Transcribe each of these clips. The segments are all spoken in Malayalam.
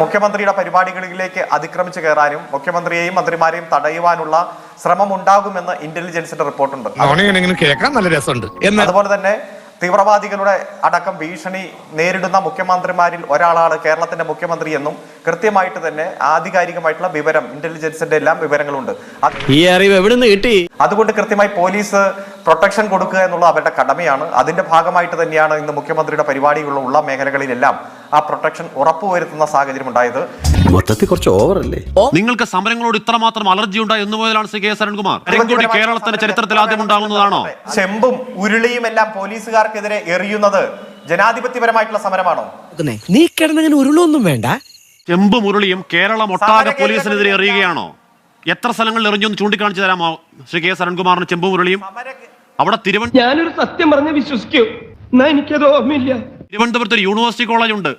മുഖ്യമന്ത്രിയുടെ പരിപാടികളിലേക്ക് അതിക്രമിച്ചു കയറാനും മുഖ്യമന്ത്രിയെയും മന്ത്രിമാരെയും തടയുവാനുള്ള ശ്രമം ഉണ്ടാകുമെന്ന് ഇന്റലിജൻസിന്റെ റിപ്പോർട്ടുണ്ട്. കേൾക്കാൻ നല്ല രസമുണ്ട്. അതുപോലെ തന്നെ തീവ്രവാദികളുടെ അടക്കം ഭീഷണി നേരിടുന്ന മുഖ്യമന്ത്രിമാരിൽ ഒരാളാണ് കേരളത്തിന്റെ മുഖ്യമന്ത്രി എന്നും കൃത്യമായിട്ട് തന്നെ ആധികാരികമായിട്ടുള്ള വിവരം ഇന്റലിജൻസിന്റെ എല്ലാം വിവരങ്ങളുണ്ട്. ഈ അറിവ് നിന്ന് കിട്ടി? അതുകൊണ്ട് കൃത്യമായി പോലീസ് പ്രൊട്ടക്ഷൻ കൊടുക്കുക എന്നുള്ള അവരുടെ കടമയാണ്. അതിന്റെ ഭാഗമായിട്ട് തന്നെയാണ് ഇന്ന് മുഖ്യമന്ത്രിയുടെ പരിപാടികളുള്ള മേഖലകളിലെല്ലാം ആ പ്രൊട്ടക്ഷൻ ഉറപ്പുവരുത്തുന്ന സാഹചര്യം ഉണ്ടായത് മൊത്തത്തിൽ കുറച്ച് ഓവറല്ലേ നിങ്ങൾക്ക് സമരങ്ങളോട് ഇത്രമാത്രം അലർജി ഉണ്ടായി എന്ന് മുതലാണ് ശ്രീ കെ എസ് അരുൺകുമാർ. കൂടി കേരളത്തിന്റെ ചരിത്രത്തിൽ ആദ്യം ഉണ്ടാകുന്നതാണോ? ചെമ്പും ഉരുളിയും എല്ലാം പോലീസുകാർക്കെതിരെ എറിയുന്നത് ജനാധിപത്യപരമായിട്ടുള്ള സമരമാണോ? നീ കിടന്നങ്ങനെ ഉരുളൊന്നും വേണ്ട. ചെമ്പും മുരളിയും കേരളം ഒട്ടാകെ പോലീസിനെതിരെ എറിയുകയാണോ? എത്ര സ്ഥലങ്ങളിൽ എറിഞ്ഞൊന്ന് ചൂണ്ടിക്കാണിച്ചു തരാമോ ശ്രീ കെ എസ് അരുൺകുമാറിന് ചെമ്പ് മുരളിയും അവിടെ തിരുവനന്തപുരം ഞാനൊരു സത്യം പറഞ്ഞ് വിശ്വസിക്കൂ. എന്നാ എനിക്കത് ഓർമ്മയില്ല. തിരുവനന്തപുരത്ത് ഒരു യൂണിവേഴ്സിറ്റി കോളേജ് ഉണ്ട്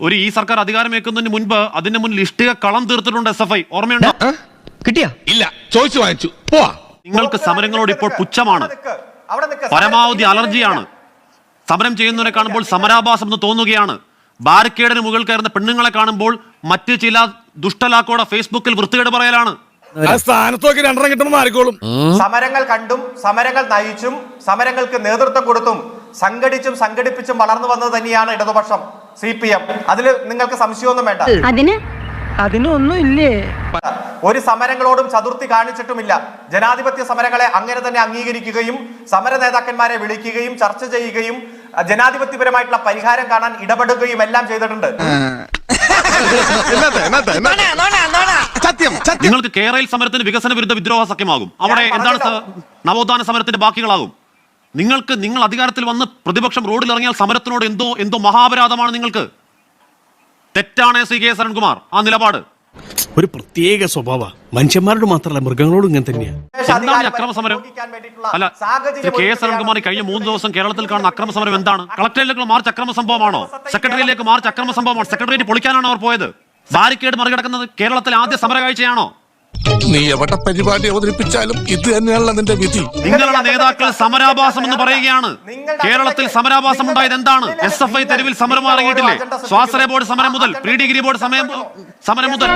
ഒരു ഈ സർക്കാർ അധികാരമേക്കുന്നതിന് മുൻപ് അതിന്റെ മുന്നിൽ ഇഷ്ടിക കളം തീർത്തിട്ടുണ്ട് എസ് എഫ് ഐ ഓർമ്മയുണ്ടോ? കിട്ടിയാ? ഇല്ല. ചോദിച്ചു വാങ്ങിച്ചു. പോവാ. നിങ്ങൾക്ക് സമരങ്ങളോട് ഇപ്പോൾ പുച്ഛമാണ്. പരമാവധി അലർജിയാണ്. സമരം ചെയ്യുന്നവരെ കാണുമ്പോൾ സമരാഭാസം എന്ന് തോന്നുകയാണ്. ബാരിക്കേഡിന് മുകളിൽ കയറുന്ന പെണ്ണുങ്ങളെ കാണുമ്പോൾ മറ്റ് ചില ദുഷ്ടലാക്കോടെ ഫേസ്ബുക്കിൽ വൃത്തികേട് പറയലാണ്. ആ സ്ഥാനത്തൊക്കെ രണ്ടെണ്ണം കിട്ടുമ്പോൾ മാറിക്കോളും. സമരങ്ങൾ കണ്ടും സമരങ്ങൾ നയിച്ചും സമരങ്ങൾക്ക് നേതൃത്വം കൊടുത്തും സംഘടിച്ചും സംഘടിപ്പിച്ചും വളർന്നു വന്നത് തന്നെയാണ് ഇടതുപക്ഷം. സി പി എം അതിൽ നിങ്ങൾക്ക് സംശയമൊന്നും വേണ്ട. അതിന്? അതിനൊന്നും ഇല്ലേ ഒരു സമരങ്ങളോടും ചതുർത്ഥി കാണിച്ചിട്ടുമില്ല. ജനാധിപത്യ സമരങ്ങളെ അങ്ങനെ തന്നെ അംഗീകരിക്കുകയും സമര നേതാക്കന്മാരെ വിളിക്കുകയും ചർച്ച ചെയ്യുകയും ജനാധിപത്യപരമായിട്ടുള്ള പരിഹാരം കാണാൻ ഇടപെടുകയും എല്ലാം ചെയ്തിട്ടുണ്ട്. നിങ്ങൾക്ക് കേരളയിൽ സമരത്തിന് വികസന വിരുദ്ധ വിദ്രോഹ സഖ്യമാകും. അവിടെ എന്താണ് നവോത്ഥാന സമരത്തിന്റെ ബാക്കികളാകും. നിങ്ങൾക്ക് നിങ്ങൾ അധികാരത്തിൽ വന്ന് പ്രതിപക്ഷം റോഡിൽ ഇറങ്ങിയാൽ സമരത്തിനോട് എന്തോ എന്തോ മഹാപരാധമാണ് നിങ്ങൾക്ക്? തെറ്റാണ് സി കെ. സരൺകുമാർ ആ നിലപാട്. ഒരു പ്രത്യേക സ്വഭാവ. മനുഷ്യന്മാരോട് മാത്രമല്ല മൃഗങ്ങളോടും ഇങ്ങനെ തന്നെയാണ് എന്താണ് അക്രമ സമരം? അല്ല കെ. എസ്. അരുൺകുമാർ കഴിഞ്ഞ മൂന്ന് ദിവസം കേരളത്തിൽ കാണുന്ന അക്രമ സമരം എന്താണ്? കളക്ടറേറ്റിലേക്ക് മാർച്ച് അക്രമ സംഭവമാണോ? സെക്രട്ടറിയിലേക്ക് മാർച്ച് അക്രമ സംഭവമാണോ. സെക്രട്ടറിയേറ്റ് പൊളിക്കാനാണ് അവർ പോയത്? ബാരിക്കേഡ് മറികടക്കുന്നത് കേരളത്തിലെ ആദ്യ സമര കാഴ്ചയാണോ നീ എവിടെ പരിപാടി അവതരിപ്പിച്ചാലും ഇത് തന്നെയാണല്ലോ നിന്റെ വിധി. നിങ്ങളുടെ നേതാക്കൾ സമരാഭാസം എന്ന് പറയുകയാണ്. കേരളത്തിൽ സമരാഭാസം ഉണ്ടായത് എന്താണ്? എസ് എഫ് ഐ തെരുവിൽ സമരം ഇറങ്ങിയിട്ടില്ലേ സ്വാശ്രയ ബോർഡ് സമരം മുതൽ പ്രീ ഡിഗ്രി ബോർഡ് സമയം സമരം മുതൽ.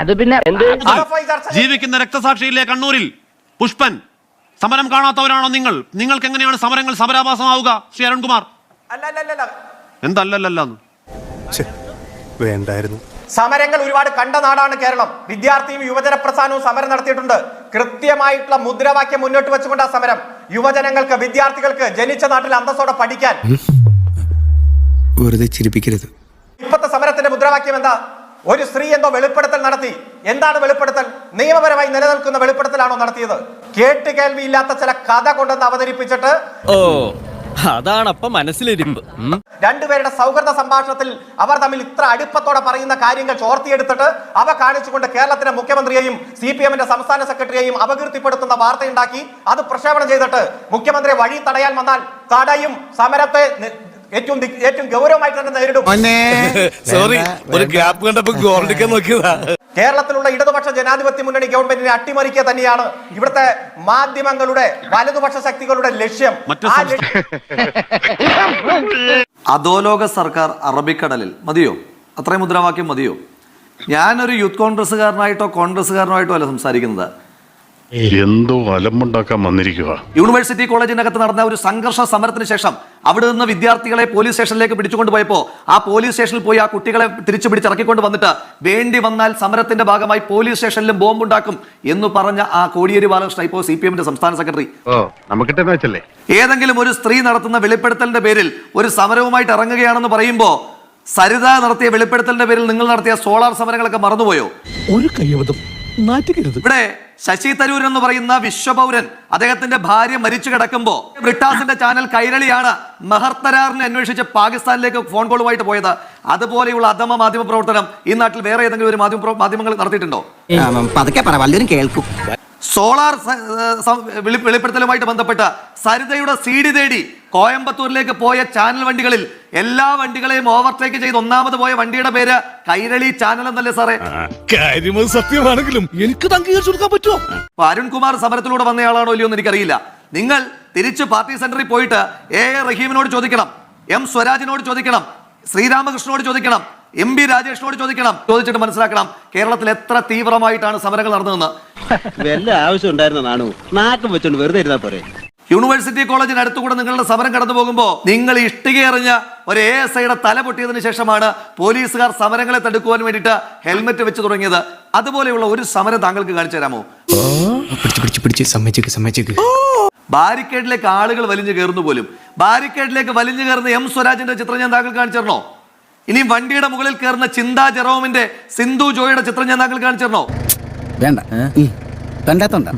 അത് പിന്നെ ജീവിക്കുന്ന രക്തസാക്ഷിയിലെ കണ്ണൂരിൽ? പുഷ്പൻ സമരം കാണാത്തവരാണോ നിങ്ങൾ? നിങ്ങൾക്ക് എങ്ങനെയാണ് സമരങ്ങൾ സമരാഭാസമാവുക? ശ്രീ അരുൺകുമാർ. എന്തല്ലല്ലോ അല്ല, അല്ല അല്ല വേണ്ടായിരുന്നു. സമരങ്ങൾ ഒരുപാട് കണ്ട നാടാണ് കേരളം. വിദ്യാർത്ഥിയും യുവജന പ്രസ്ഥാനവും സമരം നടത്തിയിട്ടുണ്ട്. കൃത്യമായിട്ടുള്ള മുദ്രാവാക്യം മുന്നോട്ട് വെച്ചുകൊണ്ട് ആ സമരം. യുവജനങ്ങൾക്ക് വിദ്യാർത്ഥികൾക്ക് ജനിച്ച നാട്ടിൽ അന്തസ്സോടെ പഠിക്കാൻ. വെറുതെ ചിരിപ്പിക്കരുത്. ഇപ്പത്തെ സമരത്തിന്റെ മുദ്രാവാക്യം എന്താ? ഒരു സ്ത്രീ എന്തോ വെളിപ്പെടുത്തൽ നടത്തി. എന്താണ് വെളിപ്പെടുത്തൽ? നിയമപരമായി നിലനിൽക്കുന്ന വെളിപ്പെടുത്തലാണോ നടത്തിയത്? കേട്ട് കേൾവിയില്ലാത്ത ചില കഥ കൊണ്ടുവന്ന് അവതരിപ്പിച്ചിട്ട് ഓ അതാണപ്പ മനസ്സിലിരിപ്പ്. ഉം. രണ്ടുപേരുടെ സൗഹൃദ സംഭാഷണത്തിൽ അവർ തമ്മിൽ ഇത്ര അടുപ്പത്തോടെ പറയുന്ന കാര്യങ്ങൾ ചോർത്തിയെടുത്തിട്ട് അവ കാണിച്ചുകൊണ്ട് കേരളത്തിലെ മുഖ്യമന്ത്രിയെയും സി പി എമ്മിന്റെ സംസ്ഥാന സെക്രട്ടറിയെയും അപകീർത്തിപ്പെടുത്തുന്ന വാർത്തയുണ്ടാക്കി. അത് പ്രക്ഷേപണം ചെയ്തിട്ട് മുഖ്യമന്ത്രി വഴി തടയാൻ വന്നാൽ തടയും സമരത്തെ ഏറ്റവും ഏറ്റവും ഗൗരവമായിട്ട് തന്നെ നേരിടും. സോറി ഒരു ഗ്യാപ്പ് കണ്ടപ്പോൾ നോക്കിയതാ. കേരളത്തിലുള്ള ഇടതുപക്ഷ ജനാധിപത്യ മുന്നണി ഗവൺമെന്റിനെ അട്ടിമറിക്കുക തന്നെയാണ് ഇവിടുത്തെ മാധ്യമങ്ങളുടെ വലതുപക്ഷ ശക്തികളുടെ ലക്ഷ്യം അധോലോക സർക്കാർ അറബിക്കടലിൽ. മതിയോ? അത്രയും മുദ്രാവാക്യം മതിയോ? ഞാനൊരു യൂത്ത് കോൺഗ്രസ്സുകാരനായിട്ടോ കോൺഗ്രസ്സുകാരനായിട്ടോ അല്ല സംസാരിക്കുന്നത്. എന്തോ അലമ്പുണ്ടാക്കാൻ വന്നിരിക്കുക യൂണിവേഴ്സിറ്റി കോളേജിനകത്ത് നടന്ന ഒരു സംഘർഷ സമരത്തിന് ശേഷം അവിടെ നിന്ന് വിദ്യാർത്ഥികളെ പോലീസ് സ്റ്റേഷനിലേക്ക് പിടിച്ചുകൊണ്ട് പോയപ്പോൾ ആ പോലീസ് സ്റ്റേഷനിൽ പോയി ആ കുട്ടികളെ തിരിച്ചു പിടിച്ചിറക്കിക്കൊണ്ട് വന്നിട്ട് വേണ്ടി വന്നാൽ സമരത്തിന്റെ ഭാഗമായി പോലീസ് സ്റ്റേഷനിലും ബോംബുണ്ടാക്കും എന്ന് പറഞ്ഞ ആ കോടിയേരി ബാലകൃഷ്ണ ഇപ്പോൾ സി പി എമ്മിന്റെ സംസ്ഥാന സെക്രട്ടറി ഏതെങ്കിലും ഒരു സ്ത്രീ നടത്തുന്ന വെളിപ്പെടുത്തലിന്റെ പേരിൽ ഒരു സമരവുമായിട്ട് ഇറങ്ങുകയാണെന്ന് പറയുമ്പോൾ സരിത നടത്തിയ വെളിപ്പെടുത്തലിന്റെ പേരിൽ നിങ്ങൾ നടത്തിയ സോളാർ സമരങ്ങളൊക്കെ മറന്നുപോയോ? ഒരു കയ്യബദ്ധം നാറ്റുകരുത് ഇവിടെ ശശി തരൂർ എന്ന് പറയുന്ന വിശ്വപൗരൻ അദ്ദേഹത്തിന്റെ ഭാര്യ മരിച്ചു കിടക്കുമ്പോ ബ്രിട്ടാസിന്റെ ചാനൽ കൈരളിയാണ് മെഹർത്തരാറിനെ അന്വേഷിച്ച് പാകിസ്ഥാനിലേക്ക് ഫോൺ കോളുമായിട്ട് പോയത്. അതുപോലെയുള്ള അധമ മാധ്യമ പ്രവർത്തനം ഈ നാട്ടിൽ വേറെ ഏതെങ്കിലും ഒരു മാധ്യമ മാധ്യമങ്ങൾ നടത്തിയിട്ടുണ്ടോ? പതുക്കെ പറ കേൾക്കും. സോളാർ വെളിപ്പെടുത്തലുമായിട്ട് ബന്ധപ്പെട്ട് സരിതയുടെ സി ഡി തേടി കോയമ്പത്തൂരിലേക്ക് പോയ ചാനൽ വണ്ടികളിൽ എല്ലാ വണ്ടികളെയും ഓവർടേക്ക് ചെയ്ത് ഒന്നാമത് പോയ വണ്ടിയുടെ പേര് കൈരളി ചാനൽ എന്നല്ലേ സാറേ? കാര്യം സത്യമാണെങ്കിലും എനിക്ക് അംഗീകരിച്ചു കൊടുക്കാൻ പറ്റുമോ? അരുൺകുമാർ സമരത്തിലൂടെ വന്നയാളാണോ ഇല്ലയോ എന്ന് എനിക്കറിയില്ല. നിങ്ങൾ തിരിച്ച് പാർട്ടി സെന്ററിൽ പോയിട്ട് എ എ റഹീമിനോട് ചോദിക്കണം എം സ്വരാജിനോട് ചോദിക്കണം ശ്രീരാമകൃഷ്ണനോട് ചോദിക്കണം എം ബി രാജേഷിനോട് ചോദിക്കണം. ചോദിച്ചിട്ട് മനസ്സിലാക്കണം കേരളത്തിൽ എത്ര തീവ്രമായിട്ടാണ് സമരങ്ങൾ നടന്നതെന്ന്. വല്ല ആവശ്യം ഉണ്ടായിരുന്ന നാണു? നാക്കം വെച്ചോണ്ട് വെറുതെ ഇരുന്നാ പോരെ. യൂണിവേഴ്സിറ്റി കോളേജിന് അടുത്തുകൂടെ നിങ്ങളുടെ സമരം കടന്നു പോകുമ്പോൾ നിങ്ങൾ ഇഷ്ടിക എറിഞ്ഞ ഒരു എ എസ് ഐയുടെ തല പൊട്ടിയതിനു ശേഷമാണ് പോലീസുകാർ സമരങ്ങളെ തടുക്കുവാൻ വേണ്ടിയിട്ട് ഹെൽമെറ്റ് വെച്ച് തുടങ്ങിയത്. അതുപോലെയുള്ള ഒരു സമരം താങ്കൾക്ക് കാണിച്ചു തരാമോ? ബാരിക്കേഡിലേക്ക് ആളുകൾ വലിഞ്ഞു കയറുന്നു പോലും. ബാരിക്കേഡിലേക്ക് വലിഞ്ഞു കയറുന്ന എം സ്വരാജിന്റെ ചിത്രം ഞാൻ താങ്കൾ കാണിച്ചു തരണോ? ഇനി വണ്ടിയുടെ മുകളിൽ കയറുന്ന ചിന്താ ജെറോമിന്റെ സിന്ധു ജോയുടെ ചിത്രം ഞാൻ താങ്കൾ കാണിച്ചു തരണോ? വേണ്ട. കണ്ടാത്തോണ്ട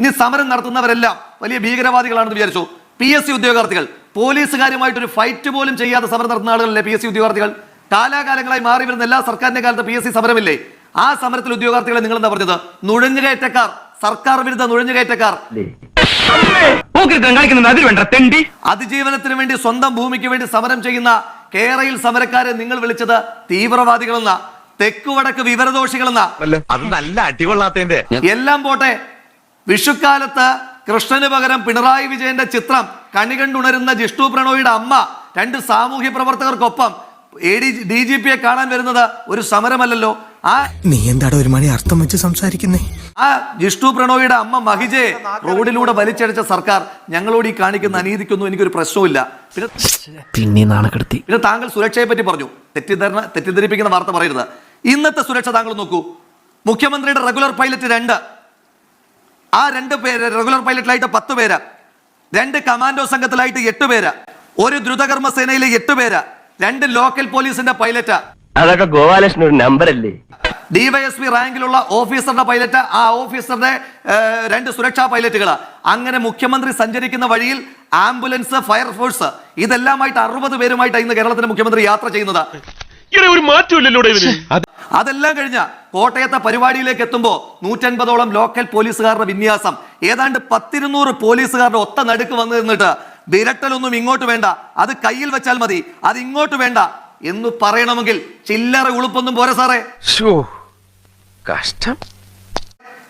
ഇനി സമരം നടത്തുന്നവരെല്ലാം വലിയ ഭീകരവാദികളാണെന്ന് വിചാരിച്ചു. പി എസ് സി ഉദ്യോഗാർത്ഥികൾ. പോലീസുകാരുമായിട്ടൊരു ഫൈറ്റ് പോലും ചെയ്യാതെ സമരം നടത്തുന്ന ആളുകളല്ലേ പി എസ് സി ഉദ്യോഗാർത്ഥികൾ? കാലാകാലങ്ങളായി മാറി വരുന്ന എല്ലാ സർക്കാരിന്റെ കാലത്ത് പി എസ് സി സമരമില്ലേ? ആ സമരത്തിൽ ഉദ്യോഗാർത്ഥികളെ നിങ്ങൾ എന്താ പറഞ്ഞത്? നുഴഞ്ഞുകയറ്റക്കാർ. സർക്കാർ വിരുദ്ധ നുഴഞ്ഞുകയറ്റക്കാർ. അതിജീവനത്തിന് വേണ്ടി സ്വന്തം ഭൂമിക്ക് വേണ്ടി സമരം ചെയ്യുന്ന കേരളയിൽ സമരക്കാരെ നിങ്ങൾ വിളിച്ചത് തീവ്രവാദികളെന്ന. തെക്കുവടക്ക് വടക്ക് അത് നല്ല അടികൊള്ളാത്തതിന്റെ. എല്ലാം പോട്ടെ വിഷുക്കാലത്ത് കൃഷ്ണന് പകരം പിണറായി വിജയന്റെ ചിത്രം കണി കണ്ടുണരുന്ന ജിഷ്ണു പ്രണോയിയുടെ അമ്മ രണ്ട് സാമൂഹ്യ പ്രവർത്തകർക്കൊപ്പം എ ഡി ഡി ജി പിയെ കാണാൻ വരുന്നത് ഒരു സമരമല്ലല്ലോ. ആ നീ എന്താടാ ഒരു മണി അർത്ഥം വെച്ച് സംസാരിക്കുന്നേ? ആ ജിഷ്ണു പ്രണോയിയുടെ അമ്മ മഹിജയെ റോഡിലൂടെ വലിച്ചടിച്ച സർക്കാർ ഞങ്ങളോട് ഈ കാണിക്കുന്ന അനീതിക്കൊന്നും എനിക്കൊരു പ്രശ്നവുമില്ല. പിന്നെ പിന്നെ നാണക്കെടുത്തി. പിന്നെ താങ്കൾ സുരക്ഷയെ പറ്റി പറഞ്ഞു. തെറ്റിദ്ധരണ തെറ്റിദ്ധരിപ്പിക്കുന്ന വാർത്ത പറയരുത്. ഇന്നത്തെ സുരക്ഷ താങ്കൾ നോക്കൂ. മുഖ്യമന്ത്രിയുടെ റെഗുലർ പൈലറ്റ് രണ്ട്. ആ രണ്ട് പേര് റെഗുലർ പൈലറ്റിലായിട്ട് പത്ത് പേര്. രണ്ട് കമാൻഡോ സംഘത്തിലായിട്ട് എട്ട് പേര്. ഒരു ദ്രുതകർമ്മ സേനയിലെ എട്ട് പേര്. രണ്ട് ലോക്കൽ പോലീസിന്റെ പൈലറ്റ് അതൊക്കെ ഗോപാലകൃഷ്ണൻ ഒരു നമ്പർ അല്ലേ? ഡിവൈഎസ്പി റാങ്കിലുള്ള ഓഫീസറുടെ പൈലറ്റ് ആ. ഓഫീസറുടെ രണ്ട് സുരക്ഷാ പൈലറ്റുകൾ അങ്ങനെ മുഖ്യമന്ത്രി സഞ്ചരിക്കുന്ന വഴിയിൽ ആംബുലൻസ് ഫയർഫോഴ്സ് ഇതെല്ലാമായിട്ട് അറുപത് പേരുമായിട്ടാണ് ഇന്ന് കേരളത്തിന്റെ മുഖ്യമന്ത്രി യാത്ര ചെയ്യുന്നത്. ഒരു മാറ്റമില്ലല്ലോ അതെല്ലാം കഴിഞ്ഞ കോട്ടയത്തെ പരിപാടിയിലേക്ക് എത്തുമ്പോൾ നൂറ്റൻപതോളം ലോക്കൽ പോലീസുകാരുടെ വിന്യാസം. ഏതാണ്ട് പത്തിരുന്നൂറ് പോലീസുകാരുടെ ഒത്ത നടുക്ക് വന്നു നിന്നിട്ട് വിരട്ടലൊന്നും ഇങ്ങോട്ട് വേണ്ട അത് കയ്യിൽ വെച്ചാൽ മതി അത് ഇങ്ങോട്ട് വേണ്ട എന്ന് പറയണമെങ്കിൽ ചില്ലറ ഉളുപ്പൊന്നും പോരെ സാറേ. കഷ്ടം.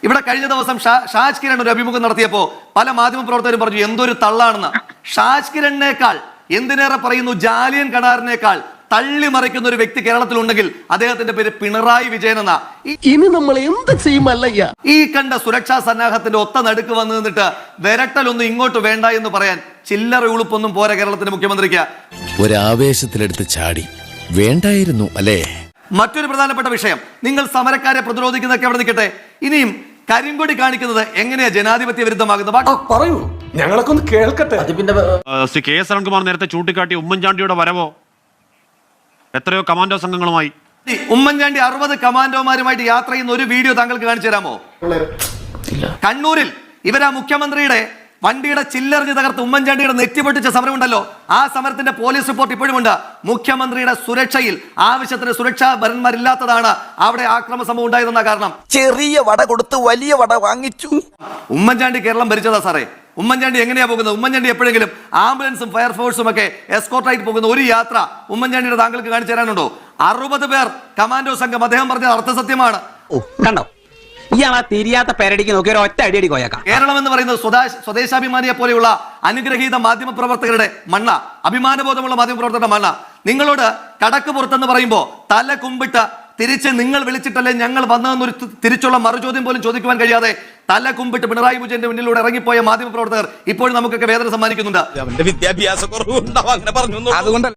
ഇവിടെ കഴിഞ്ഞ ദിവസം ഷാജ് കിരൺ ഒരു അഭിമുഖം നടത്തിയപ്പോ പല മാധ്യമ പ്രവർത്തകരും പറഞ്ഞു എന്തൊരു തള്ളാണെന്ന്. ഷാജ് കിരണിനേക്കാൾ എന്തിനേറെ പറയുന്നു ജാലിയൻ കടാറിനേക്കാൾ തള്ളി മറിക്കുന്ന ഒരു വ്യക്തി കേരളത്തിലുണ്ടെങ്കിൽ അദ്ദേഹത്തിന്റെ പേര് പിണറായി വിജയൻ എന്ന. ഇനി നമ്മൾ എന്ത് ചെയ്യുമല്ലയ്യ? ഈ കണ്ട സുരക്ഷാ സന്നാഹത്തിന്റെ ഒത്ത നടുക്ക് വന്നു നിന്നിട്ട് വിരട്ടലൊന്നും ഇങ്ങോട്ട് വേണ്ട എന്ന് പറയാൻ ചില്ലറ ഉളുപ്പൊന്നും പോരാ കേരളത്തിന്റെ മുഖ്യമന്ത്രിക്ക്. ഒരാവേശത്തിലെടുത്ത് ചാടി. വേണ്ടായിരുന്നു അല്ലേ? മറ്റൊരു പ്രധാനപ്പെട്ട വിഷയം. നിങ്ങൾ സമരക്കാരെ പ്രതിരോധിക്കുന്നതൊക്കെ അവിടെ നിൽക്കട്ടെ? ഇനിയും കരിങ്കൊടി കാണിക്കുന്നത് എങ്ങനെയാ ജനാധിപത്യ വിരുദ്ധമാകുന്നത്? പറയൂ. ഞങ്ങളൊക്കെ ഒന്ന് കേൾക്കട്ടെ. ശ്രീ കെ എസ് അരുൺകുമാർ നേരത്തെ ചൂണ്ടിക്കാട്ടി ഉമ്മൻചാണ്ടിയുടെ വരവോ? എത്രയോ കമാൻഡോ സംഘങ്ങളുമായി. ഉമ്മൻചാണ്ടി അറുപത് കമാൻഡോമാരുമായിട്ട് യാത്ര ചെയ്യുന്ന ഒരു വീഡിയോ താങ്കൾക്ക് കാണിച്ചു തരാമോ? കണ്ണൂരിൽ ഇവരാ മുഖ്യമന്ത്രിയുടെ വണ്ടിയുടെ ചില്ലറിഞ്ഞ് തകർത്ത് ഉമ്മൻചാണ്ടിയുടെ നെറ്റി പൊട്ടിച്ച സമരമുണ്ടല്ലോ. ആ സമരത്തിന്റെ പോലീസ് റിപ്പോർട്ട് ഇപ്പോഴുമുണ്ട്. മുഖ്യമന്ത്രിയുടെ സുരക്ഷയിൽ ആവശ്യത്തിന് സുരക്ഷാ ഭരന്മാരില്ലാത്തതാണ് അവിടെ ആക്രമ സംഭവം ഉണ്ടായതെന്ന കാരണം. ചെറിയ വട കൊടുത്ത് വലിയ വട വാങ്ങിച്ചു. ഉമ്മൻചാണ്ടി കേരളം ഭരിച്ചതാ സാറേ. ഉമ്മൻചാണ്ടി എങ്ങനെയാ പോകുന്നത്? ഉമ്മൻചാണ്ടി എപ്പോഴെങ്കിലും ആംബുലൻസും ഫയർഫോഴ്സും ഒക്കെ എസ്കോർട്ടായിട്ട് പോകുന്ന ഒരു യാത്ര ഉമ്മൻചാണ്ടിയുടെ താങ്കൾക്ക് കാണിച്ചു തരാനുണ്ടോ? അറുപത് പേർ കമാൻഡോ സംഘം അദ്ദേഹം പറഞ്ഞത് അർത്ഥസത്യമാണ്. കണ്ടോ? ഇയാളാ തിരിയാത്ത പേരടിക്ക് നോക്കി ഒരു ഒറ്റ അടിയടി കോയക്കാം. കേരളം എന്ന് പറയുന്നത് സ്വദേശ സ്വദേശാഭിമാനിയെ പോലെയുള്ള അനുഗ്രഹീത മാധ്യമ പ്രവർത്തകരുടെ മണ്ണ അഭിമാനബോധമുള്ള മാധ്യമ പ്രവർത്തകരുടെ മണ്ണ. നിങ്ങളോട് കടക്ക് പുറത്തെന്ന് പറയുമ്പോൾ തല കുമ്പിട്ട് തിരിച്ച് നിങ്ങൾ വിളിച്ചിട്ടല്ലേ ഞങ്ങൾ വന്നതെന്നൊരു തിരിച്ചുള്ള മറുചോദ്യം പോലും ചോദിക്കുവാൻ കഴിയാതെ തല കുമ്പിട്ട് പിണറായി വിജയന്റെ മുന്നിലൂടെ ഇറങ്ങിപ്പോയ മാധ്യമ പ്രവർത്തകർ ഇപ്പോഴും നമുക്കൊക്കെ വേദന സമ്മാനിക്കുന്നുണ്ട്. വിദ്യാഭ്യാസ കുറവ് അങ്ങനെ പറഞ്ഞു അതുകൊണ്ട്